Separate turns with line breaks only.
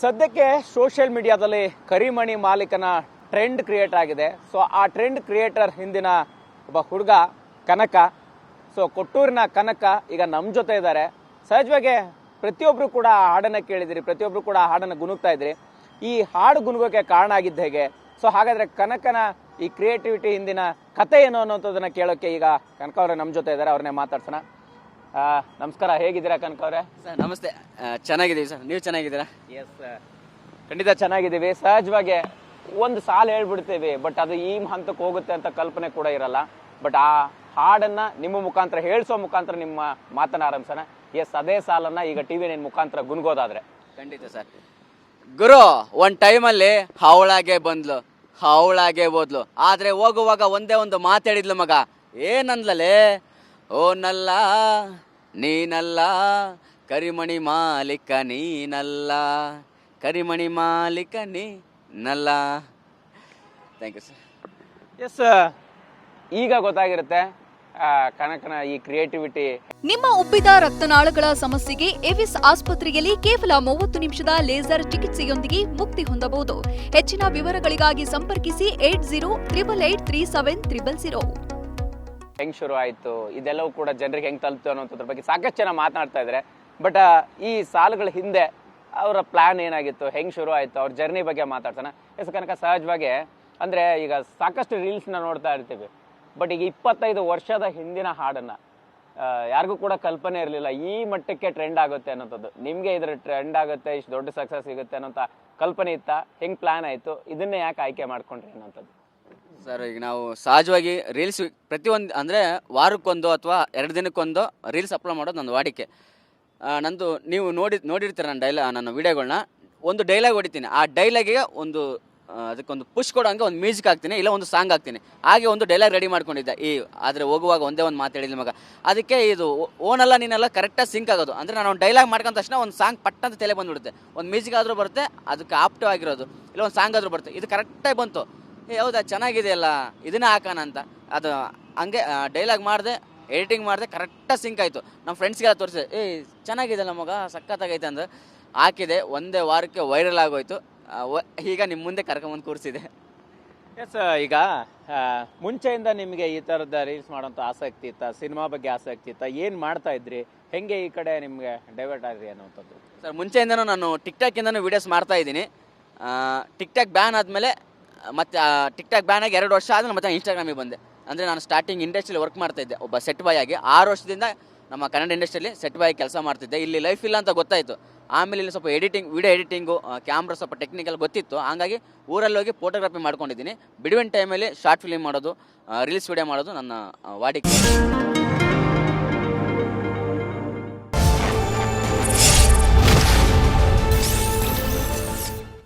ಸದ್ಯಕ್ಕೆ ಸೋಷಿಯಲ್ ಮೀಡಿಯಾದಲ್ಲಿ ಕರಿಮಣಿ ಮಾಲೀಕನ ಟ್ರೆಂಡ್ ಕ್ರಿಯೇಟ್ ಆಗಿದೆ. ಸೊ ಆ ಟ್ರೆಂಡ್ ಕ್ರಿಯೇಟರ್ ಹಿಂದಿನ ಒಬ್ಬ ಹುಡುಗ ಕನಕ. ಸೊ ಕೊಟ್ಟೂರಿನ ಕನಕ ಈಗ ನಮ್ಮ ಜೊತೆ ಇದ್ದಾರೆ. ಸಹಜವಾಗಿ ಪ್ರತಿಯೊಬ್ಬರು ಕೂಡ ಆ ಹಾಡನ್ನ ಕೇಳಿದಿರಿ ಪ್ರತಿಯೊಬ್ಬರು ಕೂಡ ಆ ಹಾಡನ್ನ ಗುನುಗ್ತಾ ಇದ್ರಿ. ಈ ಹಾಡು ಗುನುಗೋಕೆ ಕಾರಣ ಆಗಿದ್ದ ಹೇಗೆ? ಸೊ ಹಾಗಾದ್ರೆ ಕನಕನ ಈ ಕ್ರಿಯೇಟಿವಿಟಿ ಹಿಂದಿನ ಕತೆ ಏನು ಅನ್ನೋಂಥದ್ದನ್ನ ಕೇಳೋಕೆ ಈಗ ಕನಕ ಅವರೇ ನಮ್ಮ ಜೊತೆ ಇದ್ದಾರೆ, ಅವ್ರನ್ನೇ ಮಾತಾಡ್ಸೋಣ. ಆ, ನಮಸ್ಕಾರ ಹೇಗಿದ್ದೀರಾ ಕನಕ ಅವರೇ?
ಸರ್ ನಮಸ್ತೆ. ಆ, ಚೆನ್ನಾಗಿದ್ದೀವಿ ಸರ್. ನೀವು ಚೆನ್ನಾಗಿದ್ದೀರಾ?
ಎಸ್ ಖಂಡಿತ ಚೆನ್ನಾಗಿದ್ದೀವಿ. ಸಹಜವಾಗಿ ಒಂದು ಸಾಲು ಹೇಳ್ಬಿಡ್ತೀವಿ ಬಟ್ ಅದು ಈ ಹಂತಕ್ಕೆ ಹೋಗುತ್ತೆ ಅಂತ ಕಲ್ಪನೆ ಕೂಡ ಇರಲ್ಲ. ಬಟ್ ಆ ಹಾಡನ್ನ ನಿಮ್ಮ ಮುಖಾಂತರ ಹೇಳಿಸೋ ಮುಖಾಂತರ ನಿಮ್ಮ ಮಾತನ್ನ ಆರಂಭಿಸೋಣ. ಎಸ್ ಅದೇ ಸಾಲನ್ನ ಈಗ ಟಿವಿ ನಿನ್ ಮುಖಾಂತರ ಗುನ್ಗೋದಾದ್ರೆ
ಖಂಡಿತ ಸರ್. ಗುರು ಒಂದು ಟೈಮಲ್ಲಿ ಹವಳಾಗೆ ಬಂದ್ಲು ಹವಳಾಗೆ ಹೋದ್ಲು ಆದರೆ ಹೋಗುವಾಗ ಒಂದೇ ಒಂದು ಮಾತಾಡಿದ್ಲು ಮಗ. ಏನಂದ್ಲಲೇ? ಓ ನಲ್ಲ ನೀನಲ್ಲ ಕರಿಮಣಿ ಮಾಲೀಕ ನೀನಲ್ಲ ಕರಿಮಣಿ ಮಾಲೀಕ ನೀನಲ್ಲ. ಥ್ಯಾಂಕ್ ಯು ಸರ್
ಎಸ್ ಈಗ ಗೊತ್ತಾಗಿರುತ್ತೆ ಆ, ಕನಕನ ಈ ಕ್ರಿಯೇಟಿವಿಟಿ
ನಿಮ್ಮ ಉಬ್ಬಿದ ರಕ್ತನಾಳಗಳ ಸಮಸ್ಯೆಗೆ ಎವಿಸ್ ಆಸ್ಪತ್ರೆಯಲ್ಲಿ ಕೇವಲ ಮೂವತ್ತು ನಿಮಿಷದ ಲೇಸರ್ ಚಿಕಿತ್ಸೆಯೊಂದಿಗೆ ಮುಕ್ತಿ ಹೊಂದಬಹುದು. ಹೆಚ್ಚಿನ ವಿವರಗಳಿಗಾಗಿ ಸಂಪರ್ಕಿಸಿ eight zero triple eight three seven triple zero.
ಹೆಂಗ್ ಶುರು ಆಯ್ತು? ಇದೆಲ್ಲವೂ ಕೂಡ ಜನರಿಗೆ ಹೆಂಗ್ ತಲುಪ್ತು ಅನ್ನೋದ್ರ ಬಗ್ಗೆ ಸಾಕಷ್ಟು ಜನ ಮಾತನಾಡ್ತಾ ಇದ್ದಾರೆ ಬಟ್ ಈ ಸಾಲುಗಳ ಹಿಂದೆ ಅವರ ಪ್ಲಾನ್ ಏನಾಗಿತ್ತು? ಹೆಂಗ್ ಶುರು ಆಯ್ತು? ಅವ್ರ ಜರ್ನಿ ಬಗ್ಗೆ ಮಾತಾಡ್ತಾನೆ ಎಸ್ ಕನಕ, ಸಹಜವಾಗಿ ಅಂದ್ರೆ ಈಗ ಸಾಕಷ್ಟು ರೀಲ್ಸ್ನ ನೋಡ್ತಾ ಇರ್ತೀವಿ. ಬಟ್ ಈಗ ಇಪ್ಪತ್ತೈದು ವರ್ಷದ ಹಿಂದಿನ ಹಾಡನ್ನ ಯಾರಿಗೂ ಕೂಡ ಕಲ್ಪನೆ ಇರಲಿಲ್ಲ. ಈ ಮಟ್ಟಕ್ಕೆ ಟ್ರೆಂಡ್ ಆಗುತ್ತೆ ಅನ್ನೋಂಥದ್ದು ನಿಮಗೆ ಇದ್ರ ಟ್ರೆಂಡ್ ಆಗುತ್ತೆ, ಇಷ್ಟು ದೊಡ್ಡ ಸಕ್ಸಸ್ ಸಿಗುತ್ತೆ ಅನ್ನೋಂಥ ಕಲ್ಪನೆ ಇತ್ತ? ಹೆಂಗ್ ಪ್ಲಾನ್ ಆಯ್ತು? ಇದನ್ನೇ ಯಾಕೆ ಆಯ್ಕೆ ಮಾಡ್ಕೊಂಡ್ರಿ ಅನ್ನೋಂಥದ್ದು
ಸರ್, ಈಗ ನಾವು ಸಹಜವಾಗಿ ರೀಲ್ಸ್ ಪ್ರತಿಯೊಂದು, ಅಂದರೆ ವಾರಕ್ಕೊಂದು ಅಥವಾ ಎರಡು ದಿನಕ್ಕೊಂದು ರೀಲ್ಸ್ ಅಪ್ಲೋಡ್ ಮಾಡೋದು ನನ್ನ ವಾಡಿಕೆ. ನಂದು ನೀವು ನೋಡಿ, ನೋಡಿರ್ತೀರ ನನ್ನ ಡೈಲ ನನ್ನ ವೀಡಿಯೋಗಳನ್ನ ಒಂದು ಡೈಲಾಗ್ ಹೊಡಿತೀನಿ. ಆ ಡೈಲಾಗಿಗೆ ಒಂದು ಅದಕ್ಕೊಂದು ಪುಷ್ ಕೊಡೋಂಗೆ ಒಂದು ಮ್ಯೂಸಿಕ್ ಹಾಕ್ತೀನಿ, ಇಲ್ಲ ಒಂದು ಸಾಂಗ್ ಹಾಕ್ತೀನಿ. ಹಾಗೆ ಒಂದು ಡೈಲಾಗ್ ರೆಡಿ ಮಾಡ್ಕೊಂಡಿದ್ದೆ. ಈ, ಆದರೆ ಹೋಗುವಾಗ ಒಂದೇ ಒಂದು ಮಾತಾಡಿದ ಮಗ. ಅದಕ್ಕೆ ಇದು ಓನಲ್ಲ ನೀನೆಲ್ಲ ಕರೆಕ್ಟಾಗಿ ಸಿಂಕ್ ಆಗೋದು. ಅಂದರೆ ನಾನು ಒಂದು ಡೈಲಾಗ್ ಮಾಡ್ಕೊಂಡ ತಕ್ಷಣ ಒಂದು ಸಾಂಗ್ ಪಟ್ ಅಂತ ತಲೆ ಬಂದ್ಬಿಡುತ್ತೆ. ಒಂದು ಮ್ಯೂಸಿಕ್ ಆದರೂ ಬರುತ್ತೆ, ಅದಕ್ಕೆ ಆಪ್ಟ್ ಆಗಿರೋದು. ಇಲ್ಲ ಒಂದು ಸಾಂಗ್ ಆದರೂ ಬರುತ್ತೆ. ಇದು ಕರೆಕ್ಟಾಗಿ ಬಂತು. ಏ ಹೌದಾ? ಚೆನ್ನಾಗಿದೆಯಲ್ಲ. ಇದನ್ನ ಹಾಕೋಣ ಅಂತ. ಅದು ಹಂಗೆ ಡೈಲಾಗ್ ಮಾಡಿದೆ ಎಡಿಟಿಂಗ್ ಮಾಡಿದೆ ಕರೆಕ್ಟಾಗಿ ಸಿಂಕ್ ಆಯಿತು. ನಮ್ಮ ಫ್ರೆಂಡ್ಸ್ಗೆಲ್ಲ ತೋರಿಸಿದೆ ಏ ಚೆನ್ನಾಗಿದೆಯಲ್ಲ ಮಗ ಸಖತ್ತಾಗೈತೆ ಅಂದ್ರೆ ಹಾಕಿದೆ ಒಂದೇ ವಾರಕ್ಕೆ ವೈರಲ್ ಆಗೋಯ್ತು. ಈಗ ನಿಮ್ಮ ಮುಂದೆ ಕರ್ಕೊಂಬಂದು ಕೂರಿಸಿದೆ.
ಎಸ್ ಈಗ ಮುಂಚೆಯಿಂದ ನಿಮಗೆ ಈ ಥರದ ರೀಲ್ಸ್ ಮಾಡೋಂಥ ಆಸಕ್ತಿ ಇತ್ತ? ಸಿನಿಮಾ ಬಗ್ಗೆ ಆಸಕ್ತಿ ಇತ್ತ? ಏನು ಮಾಡ್ತಾ ಇದ್ರಿ? ಹೆಂಗೆ ಈ ಕಡೆ ನಿಮಗೆ ಡೈವರ್ಟ್ ಆದ್ರಿ ಅನ್ನೋಂಥದ್ದು
ಸರ್ ಮುಂಚೆಯಿಂದನೂ ನಾನು ಟಿಕ್ಟಾಕಿಂದನೂ ವೀಡಿಯೋಸ್ ಮಾಡ್ತಾ ಇದ್ದೀನಿ. ಟಿಕ್ ಟಾಕ್ ಬ್ಯಾನ್ ಆದಮೇಲೆ ಮತ್ತೆ ಟಿಕ್ ಟಾಕ್ ಬ್ಯಾನ್ ಆಗಿ ಎರಡು ವರ್ಷ ಆದ್ರೆ ಮತ್ತೆ ಇನ್ಸ್ಟಾಗ್ರಾಮಿಗೆ ಬಂದೆ. ಅಂದರೆ ನಾನು ಸ್ಟಾರ್ಟಿಂಗ್ ಇಂಡಸ್ಟ್ರಿಯಲ್ಲಿ ವರ್ಕ್ ಮಾಡ್ತಾ ಇದ್ದೆ. ಒಬ್ಬ ಸೆಟ್ ಬಾಯ್ ಆಗಿ. ಆರು ವರ್ಷದಿಂದ ನಮ್ಮ ಕನ್ನಡ ಇಂಡಸ್ಟ್ರಿಯಲ್ಲಿ ಸೆಟ್ ಬಾಯ್ ಕೆಲಸ ಮಾಡ್ತಿದ್ದೆ ಇಲ್ಲಿ ಲೈಫ್ ಇಲ್ಲ ಅಂತ ಗೊತ್ತಾಯಿತು. ಆಮೇಲೆ ಇಲ್ಲಿ ಸ್ವಲ್ಪ ಎಡಿಟಿಂಗ್ ವಿಡಿಯೋ ಎಡಿಟಿಂಗು ಕ್ಯಾಮ್ರಾ ಸ್ವಲ್ಪ ಟೆಕ್ನಿಕಲ್ ಗೊತ್ತಿತ್ತು. ಹಾಗಾಗಿ ಊರಲ್ಲಿ ಹೋಗಿ ಫೋಟೋಗ್ರಫಿ ಮಾಡ್ಕೊಂಡಿದ್ದೀನಿ. ಬಿಡುವಿನ ಟೈಮಲ್ಲಿ ಶಾರ್ಟ್ ಫಿಲ್ಮ್ ಮಾಡೋದು ರೀಲ್ಸ್ ವಿಡಿಯೋ ಮಾಡೋದು ನನ್ನ ವಾಡಿಕೆ.